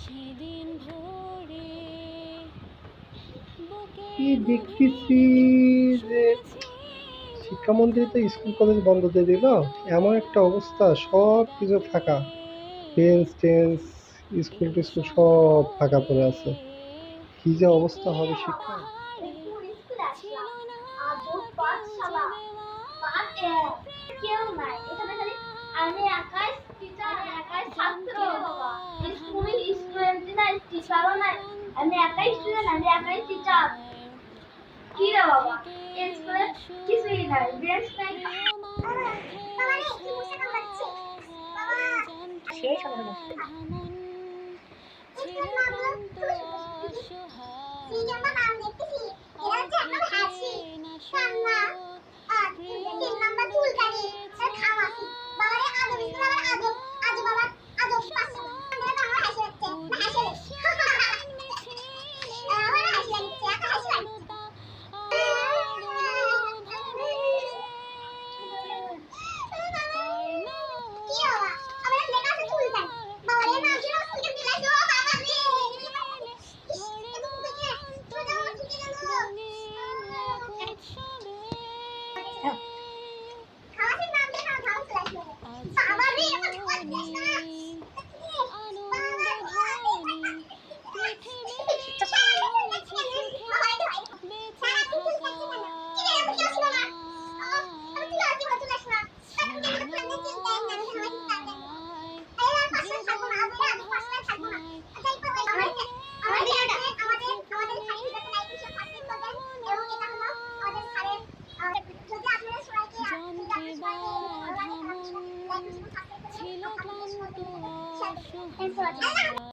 সেদিন ভোরে কি দেখতেছি যে শিক্ষামন্ত্রী তো স্কুল কলেজ বন্ধ দিয়ে দিল। এমন একটা অবস্থা সব কিছু ফাঁকা। বেঞ্চ টেঞ্চ স্কুল টিস্কুল সব ফাঁকা পড়ে আছে। কি যে অবস্থা হবে শিক্ষা? কেউ নাই এখানে খালি আমি একাই টিচার একাই ছাত্র বাবা স্কুলে স্টুডেন্ট টিচারও নাই আমি একাই স্টুডেন্ট আমি একাই টিচার কি রে বাবা? স্কুলে কিছুই নাই বেঞ্চ নাই। সেই সময় ছিল ক্লান্ত Thanks for watching.